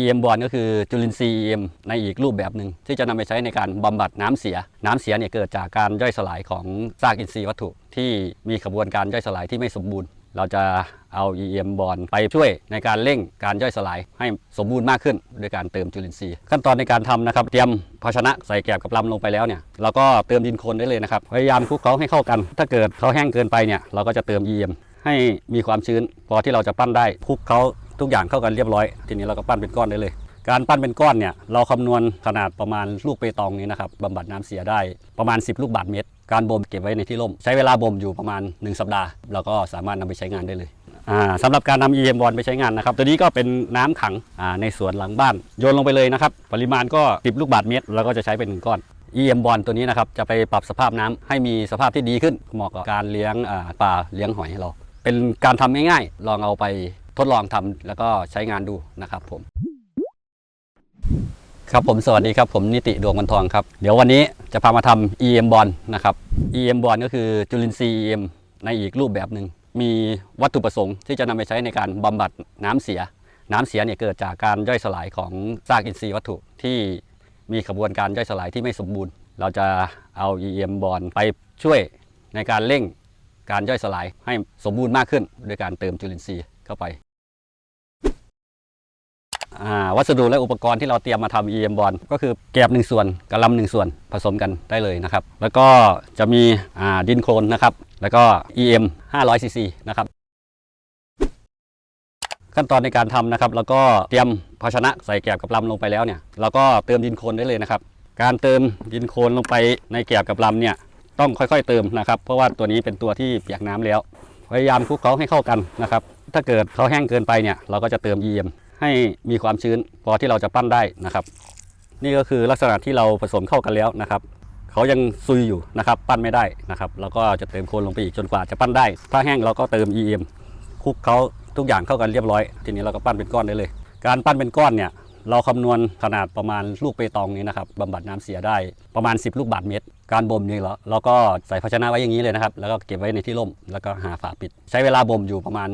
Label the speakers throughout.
Speaker 1: EM บอลก็คือจุลินทรีย์ EM ในอีกรูปแบบหนึ่งที่จะนำไปใช้ในการบำบัดน้ำเสีย น้ำเสียเนี่ยเกิดจากการย่อยสลายของซากอินทรีย์วัตถุ ที่มีกระบวนการย่อยสลายที่ไม่สมบูรณ์ เราจะเอา EM บอลไปช่วยในการเร่งการย่อยสลายให้สมบูรณ์มากขึ้นโดยการเติมจุลินทรีย์ ขั้นตอนในการทำนะครับ เตรียมภาชนะใส่แกบกับลำลงไปแล้วเนี่ยเราก็เติมดินโคลนได้เลยนะครับพยายามคลุกเคล้าให้เข้ากัน ถ้าเกิดเขาแห้งเกินไปเนี่ยเราก็จะเติม EM ให้มีความชื้น พอที่เราจะปั้นได้คลุกเขา ทุกอย่างเข้ากันเรียบร้อย ทีนี้เราก็ปั้นเป็นก้อนได้เลย การปั้นเป็นก้อนเนี่ยเราคำนวณขนาดประมาณลูกเปตองนี้นะครับบำบัดน้ำเสียได้ประมาณ 10 ลูกบาศก์เมตร การบ่มเก็บไว้ในที่ร่ม ใช้เวลาบ่มอยู่ประมาณ 1 สัปดาห์เราก็สามารถนำไปใช้งานได้เลยอ่าสำหรับการนำ EM บอลไปใช้งานนะครับ ตัวนี้ก็เป็นน้ำขังในสวนหลังบ้าน โยนลงไปเลยนะครับ ปริมาณก็ 10 ลูกบาศก์เมตรเราก็จะใช้เป็นหนึ่งก้อน EM บอลตัวนี้นะครับ จะไปปรับสภาพน้ำให้มีสภาพที่ดีขึ้น เหมาะกับการเลี้ยงอ่าปลาเลี้ยงหอยเรา เป็นการทำง่ายๆ ลองเอาไป ทดลองทำแล้วก็ใช้งานดูนะครับผม ครับผมสวัสดีครับผมนิติดวงวันทองครับ เดี๋ยววันนี้จะพามาทำ EM บอลนะครับ EM บอลก็คือจุลินทรีย์ EM ในอีกรูปแบบหนึ่งมีวัตถุประสงค์ที่จะนำไปใช้ในการบำบัดน้ำเสีย น้ำเสียเนี่ยเกิดจากการย่อยสลายของซากอินทรีย์วัตถุที่มีกระบวนการย่อยสลายที่ไม่สมบูรณ์ เราจะเอา EM บอลไปช่วยในการเร่งการย่อยสลายให้สมบูรณ์มากขึ้นโดยการเติมจุลินทรีย์ เข้าไป วัสดุและอุปกรณ์ที่เราเตรียมมาทำ EM บอลก็คือแกบหนึ่งส่วนกระลำหนึ่งส่วนผสมกันได้เลยนะครับ แล้วก็จะมีดินโคลนนะครับ แล้วก็ EM 500 cc นะครับขั้นตอนในการทำนะครับ แล้วก็เตรียมภาชนะใส่แกบกับลำลงไปแล้วเนี่ยเราก็เติมดินโคลนได้เลยนะครับ การเติมดินโคลนลงไปในแกบกับลำเนี่ยต้องค่อยๆเติมนะครับ เพราะว่าตัวนี้เป็นตัวที่เปียกน้ำแล้ว พยายามคลุกเคล้าให้เข้ากันนะครับ ถ้าเกิดเขาแห้งเกินไปเนี่ย เราก็จะเติม EM ให้มีความชื้นพอที่เราจะปั้นได้นะครับ นี่ก็คือลักษณะที่เราผสมเข้ากันแล้วนะครับเขายังซุยอยู่นะครับ ปั้นไม่ได้นะครับเราก็จะเติมโคลนลงไปอีกจนกว่าจะปั้นได้ ถ้าแห้งเราก็เติม EM คลุกเขาทุกอย่างเข้ากันเรียบร้อย ทีนี้เราก็ปั้นเป็นก้อนได้เลย การปั้นเป็นก้อนเนี่ยเราคำนวณขนาดประมาณลูกเปตองนี้นะครับบำบัดน้ำเสียได้ประมาณ 10 ลูกบาศก์เมตร การบ่มนี่เราเราก็ใส่ภาชนะไว้อย่างนี้เลยนะครับ แล้วก็เก็บไว้ในที่ร่ม แล้วก็หาฝาปิด ใช้เวลาบ่มอยู่ประมาณ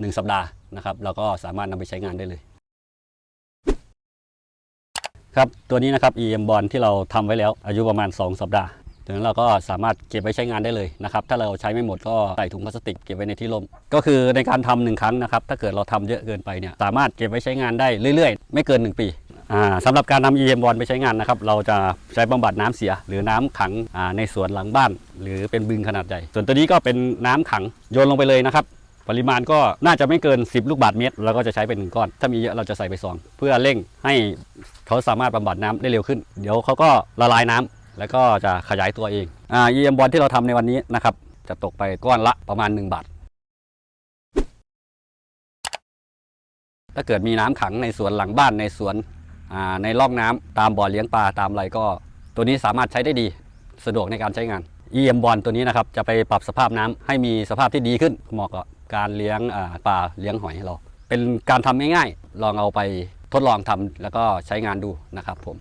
Speaker 1: 1 สัปดาห์นะครับเราก็สามารถนำไปใช้งานได้เลย ครับตัวนี้นะครับ EM บอลที่เราทำไว้แล้วอายุประมาณ 2 สัปดาห์ดังนั้นเราก็สามารถเก็บไว้ใช้งานได้เลยนะครับถ้าเราใช้ไม่หมดก็ใส่ถุงพลาสติกเก็บไว้ในที่ร่มก็คือในการทำหนึ่งครั้งนะครับถ้าเกิดเราทำเยอะเกินไปเนี่ยสามารถเก็บไว้ใช้งานได้เรื่อยๆ ไม่เกิน 1 ปีสำหรับการนำ EM บอลไปใช้งานนะครับเราจะใช้บำบัดน้ำเสีย หรือน้ำขังในสวนหลังบ้าน หรือเป็นบึงขนาดใหญ่ ส่วนตัวนี้ก็เป็นน้ำขังโยนลงไปเลยนะครับ ปริมาณก็น่าจะไม่เกิน 10 ลูกบาศก์เมตรเราก็จะใช้เป็นหนึ่งก้อน ถ้ามีเยอะเราจะใส่ไปซอง เพื่อเร่งให้เขาสามารถบำบัดน้ำได้เร็วขึ้น เดี๋ยวเขาก็ละลายน้ำแล้วก็จะขยายตัวเองอ่า EM บอลที่เราทำในวันนี้นะครับ จะตกไปก้อนละประมาณ 1 บาท ถ้าเกิดมีน้ำขังในสวนหลังบ้านในสวนอ่าในร่องน้ำตามบ่อเลี้ยงปลาตามอะไรก็ ตัวนี้สามารถใช้ได้ดี สะดวกในการใช้งาน EM บอลตัวนี้นะครับจะไปปรับสภาพน้ำให้มีสภาพที่ดีขึ้นเหมาะกับการเลี้ยงอ่าปลาเลี้ยงหอยเรา เป็นการทำง่ายๆลองเอาไปทดลองทำแล้วก็ใช้งานดูนะครับผม